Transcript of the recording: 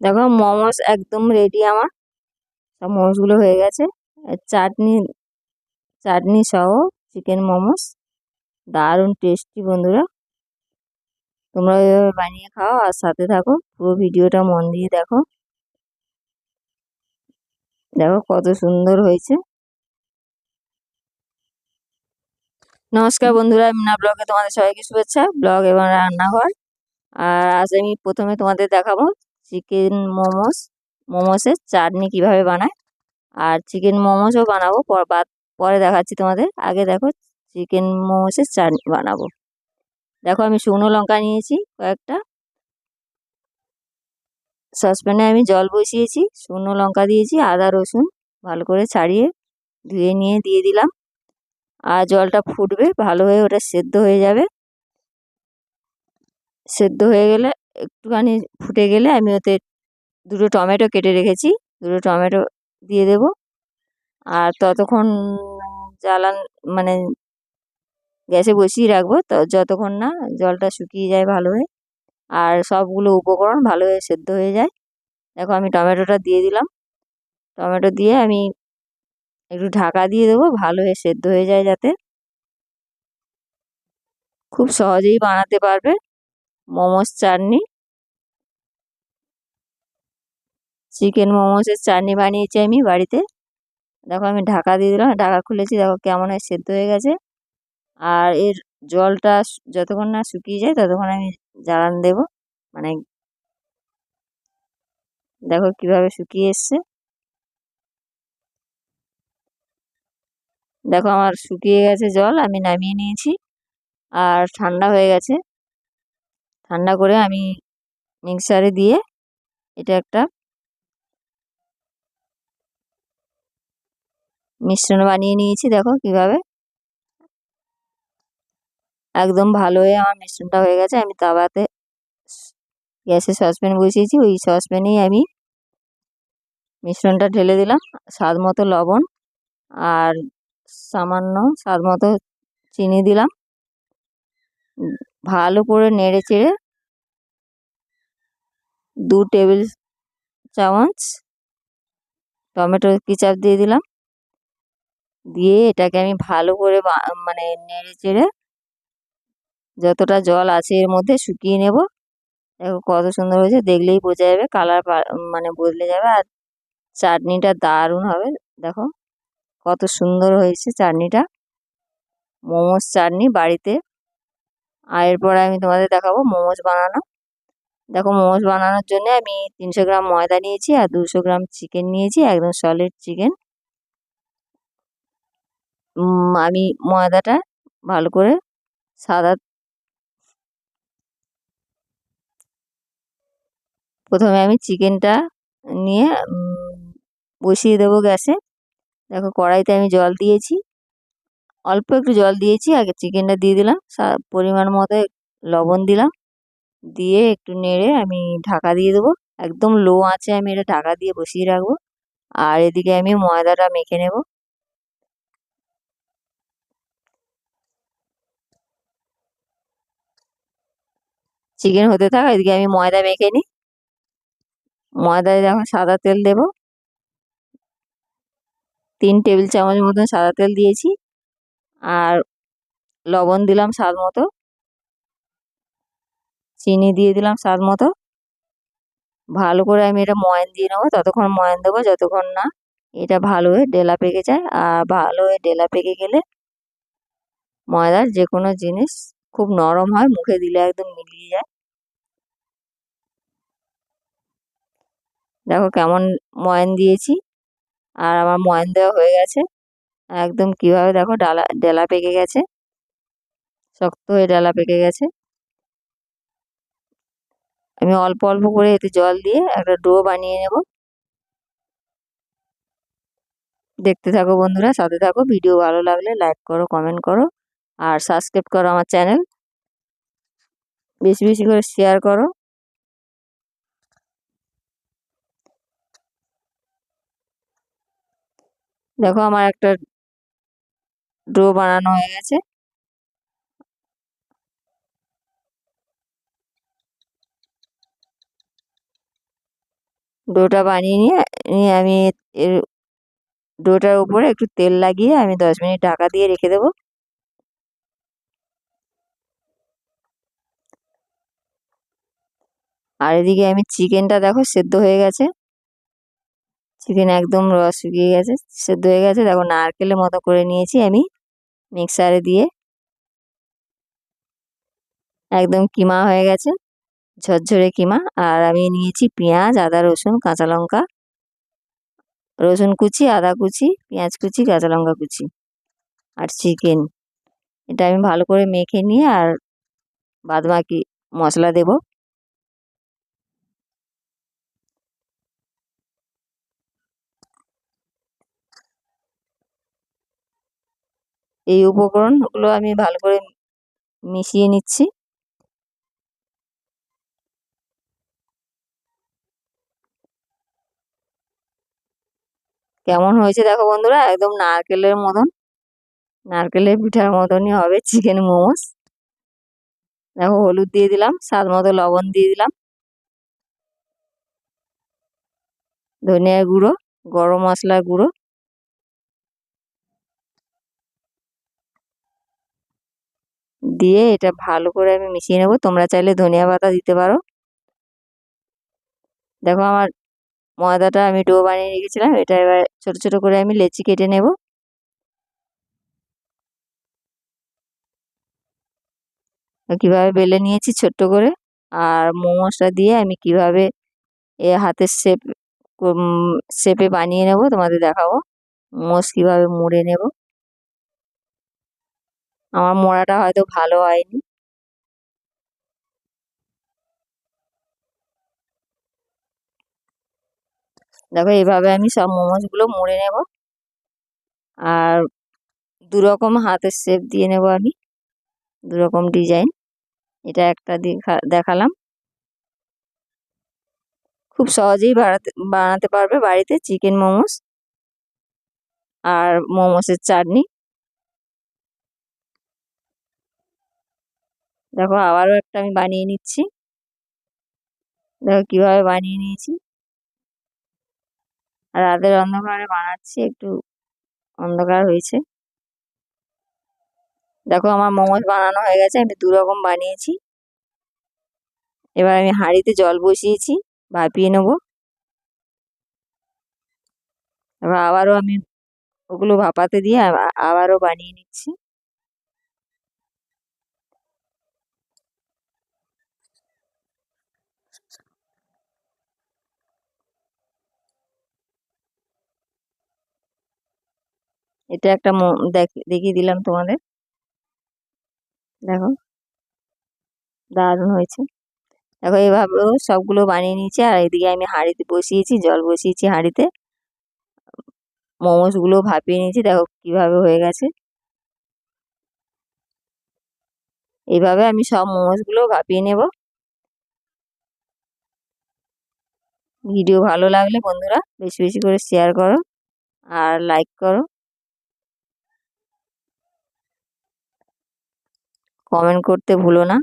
দেখো, মোমোস একদম রেডি আমার। সব মোমোসগুলো হয়ে গেছে। চাটনি চাটনি সহ চিকেন মোমোস। দারুণ টেস্টি বন্ধুরা। তোমরা এভাবে বানিয়ে খাও আর সাথে থাকো। পুরো ভিডিওটা মন দিয়ে দেখো। দেখো কত সুন্দর হয়েছে। নমস্কার বন্ধুরা মিনা ব্লগে তোমাদের সবাইকে শুভেচ্ছা। ব্লগ এবং রান্নাঘর। আর আজ আমি প্রথমে তোমাদের দেখাবো চিকেন মোমোস, মোমোসের চাটনি কীভাবে বানায়, আর চিকেন মোমোসও বানাবো। পরে দেখাচ্ছি তোমাদের। আগে দেখো চিকেন মোমোসের চাটনি বানাবো। দেখো আমি শুকনো লঙ্কা নিয়েছি কয়েকটা। সসপ্যানে আমি জল বসিয়েছি, শুকনো লঙ্কা দিয়েছি, আদা, রসুন ভালো করে ছাড়িয়ে ধুয়ে নিয়ে দিয়ে দিলাম। আর জলটা ফুটবে, ভালো হয়ে ওটা সেদ্ধ হয়ে যাবে। সেদ্ধ হয়ে গেলে একটুখানি ফুটে গেলে আমি ওতে দুটো টমেটো কেটে রেখেছি। দুটো টমেটো দিয়ে দেব। আর ততক্ষণ জ্বালান মানে গ্যাসে বসিয়ে রাখব। তো যতক্ষণ না জলটা শুকিয়ে যায় ভালো হয়ে আর সবগুলো উপকরণ ভালো হয়ে সেদ্ধ হয়ে যায়। দেখো আমি টমেটোটা দিয়ে দিলাম। টমেটো দিয়ে আমি একটু ঢাকা দিয়ে দেবো ভালো হয়ে সেদ্ধ হয়ে যায় যাতে। খুব সহজেই বানাতে পারবে। মোমোস চাটনি। চিকেন মোমোসের চাটনি বানিয়েছি আমি বাড়িতে। দেখো আমি ঢাকা দিয়ে দিলাম, ঢাকা খুলেছি, দেখো কেমন হয়, সেদ্ধ হয়ে গেছে। আর এর জলটা যতক্ষণ না শুকিয়ে যায়, ততক্ষণ আমি জ্বালান দেব। মানে দেখো কীভাবে শুকিয়ে এসছে। দেখো আমার শুকিয়ে গেছে জল, আমি নামিয়ে নিয়েছি। আর ঠান্ডা হয়ে গেছে। ঠান্ডা করে আমি মিক্সারে দিয়ে এটা একটা মিশ্রণ বানিয়ে নিয়েছি, দেখো কীভাবে। একদম ভালো হয়ে আমার মিশ্রণটা হয়ে গেছে, আমি তাওয়াতে গ্যাসে সসপ্যান বসিয়েছি, ওই সসপ্যানেই আমি মিশ্রণটা ঢেলে দিলাম, স্বাদ মতো লবণ আর সামান্য স্বাদ মতো চিনি দিলাম। ভালো করে নেড়ে চেড়ে দু টেবিল চামচ টমেটো কিচাপ দিয়ে দিলাম। দিয়ে এটাকে আমি ভালো করে মানে নেড়ে চেড়ে যতটা জল আছে এর মধ্যে শুকিয়ে নেব। দেখো কত সুন্দর হয়েছে, দেখলেই বোঝা যাবে কালার মানে বদলে যাবে আর চাটনিটা দারুণ হবে। দেখো কত সুন্দর হয়েছে চাটনিটা। মোমোস চাটনি বাড়িতে। আর এরপরে আমি তোমাদের দেখাবো মোমোস বানানো। দেখো মোমোস বানানোর জন্য আমি তিনশো গ্রাম ময়দা নিয়েছি আর দুশো গ্রাম চিকেন নিয়েছি, একদম সলিড চিকেন আমি ময়দাটা ভালো করে সাদা প্রথমে আমি চিকেনটা নিয়ে বসিয়ে দেবো গ্যাসে। দেখো কড়াইতে আমি জল দিয়েছি। অল্প একটু জল দিয়েছি, আগে চিকেনটা দিয়ে দিলাম। পরিমাণ মতো লবণ দিলাম। দিয়ে একটু নেড়ে আমি ঢাকা দিয়ে দেবো। একদম লো আঁচে আমি এটা ঢাকা দিয়ে বসিয়ে রাখব। আর এদিকে আমি ময়দাটা মেখে নেব। চিকেন হতে থাক, এদিকে আমি ময়দা মেখে নিই। ময়দায় যখন সাদা তেল দেব। তিন টেবিল চামচ মতন সাদা তেল দিয়েছি। আর লবণ দিলাম স্বাদ মতো। চিনি দিয়ে দিলাম স্বাদ মতো। ভালো করে আমি এটা ময়ান দিয়ে নেব। ততক্ষণ ময়ান দেবো, যতক্ষণ না এটা ভালো হয়ে ডেলা পেকে যায়। আর ভালো হয়ে ডেলা পেকে গেলে ময়দার যে কোনো জিনিস খুব নরম হয়, মুখে দিলে একদম মিলিয়ে যায়। দেখো কেমন ময়ান দিয়েছি। আর আমার ময়ান দেওয়া হয়ে গেছে। একদম কীভাবে দেখো ডালা, ডেলা পেকে গেছে। শক্ত হয়ে ডালা পেকে গেছে। আমি অল্প অল্প করে এতে জল দিয়ে একটা ডো বানিয়ে নেব। দেখতে থাকো বন্ধুরা, সাথে থাকো। ভিডিও ভালো লাগলে লাইক করো, কমেন্ট করো। আর সাবস্ক্রাইব করো আমার চ্যানেল বেশি বেশি করে শেয়ার করো। দেখো আমার একটা ডো বানানো হয়ে গেছে। ডোটা বানিয়ে নিয়ে আমি এর ডোটার উপরে একটু তেল লাগিয়ে আমি দশ মিনিট ঢাকা দিয়ে রেখে দেবো। আর এদিকে আমি চিকেনটা দেখো সেদ্ধ হয়ে গেছে। চিকেন একদম রস শুকিয়ে গেছে, সেদ্ধ হয়ে গেছে। দেখো নারকেলের মতো করে নিয়েছি আমি মিক্সারে দিয়ে। একদম কিমা হয়ে গেছে, ঝরঝরে কিমা। আর আমি নিয়েছি পেঁয়াজ, আদা, রসুন, কাঁচা লঙ্কা। রসুন কুচি, আদা কুচি, পেঁয়াজ কুচি, কাঁচা লঙ্কা কুচি আর চিকেন। এটা আমি ভালো করে মেখে নিয়ে আর বাদ বাকি মশলা দেব। এই উপকরণগুলো আমি ভালো করে মিশিয়ে নিচ্ছি। কেমন হয়েছে দেখো বন্ধুরা? একদম নারকেলের মতন। নারকেলের পিঠার মতনই হবে চিকেন মোমোস। দেখো হলুদ দিয়ে দিলাম, স্বাদ মতো লবণ দিয়ে দিলাম। ধনিয়া গুঁড়ো, গরম মশলার গুঁড়ো। দিয়ে এটা ভালো করে আমি মিশিয়ে নেব। তোমরা চাইলে ধনিয়া পাতা দিতে পারো। দেখো আমার ময়দাটা আমি ডো বানিয়ে রেখেছিলাম। এটা এবার ছোট ছোট করে আমি লেচি কেটে নেব। কীভাবে বেলে নিয়েছি ছোট্ট করে। আর মোমোসটা দিয়ে আমি কীভাবে এ হাতের শেপ শেপে বানিয়ে নেব তোমাদের দেখাবো। মোমোস কীভাবে মুড়ে নেব। আমার মোড়াটা হয়তো ভালো হয়নি। দেখো, এইভাবে আমি সব মোমোসগুলো মুড়ে নেব। আর দু রকম হাতের শেপ দিয়ে নেব আমি। দু রকম ডিজাইন এটা একটা দেখালাম। খুব সহজেই বানাতে বানাতে পারবে বাড়িতে চিকেন মোমোস আর মোমোসের চাটনি। দেখো আবারও একটা আমি বানিয়ে নিচ্ছি। দেখো কীভাবে বানিয়ে নিয়েছি। আর রাতের অন্ধকারে বানাচ্ছি, একটু অন্ধকার হয়েছে। দেখো আমার মোমোস বানানো হয়ে গেছে, আমি দু রকম বানিয়েছি। এবার আমি হাঁড়িতে জল বসিয়েছি, ভাপিয়ে নেব। এবার আবারও আমি ওগুলো ভাপাতে দিয়ে আবারও বানিয়ে নিচ্ছি। এটা একটা দেখিয়ে দিলাম তোমাদের। দেখো। দারুণ হয়েছে। দেখো এইভাবেও সবগুলো বানিয়ে নিয়েছি, আর এদিকে আমি হাঁড়িতে বসিয়েছি, জল বসিয়েছি হাঁড়িতে। মোমোসগুলো ভাপিয়ে নিয়েছি, দেখো কীভাবে হয়ে গেছে। এইভাবে আমি সব মোমোসগুলো ভাপিয়ে নেব। ভিডিও ভালো লাগলে বন্ধুরা বেশি বেশি করে শেয়ার করো, আর লাইক করো। কমেন্ট করতে ভুলো না।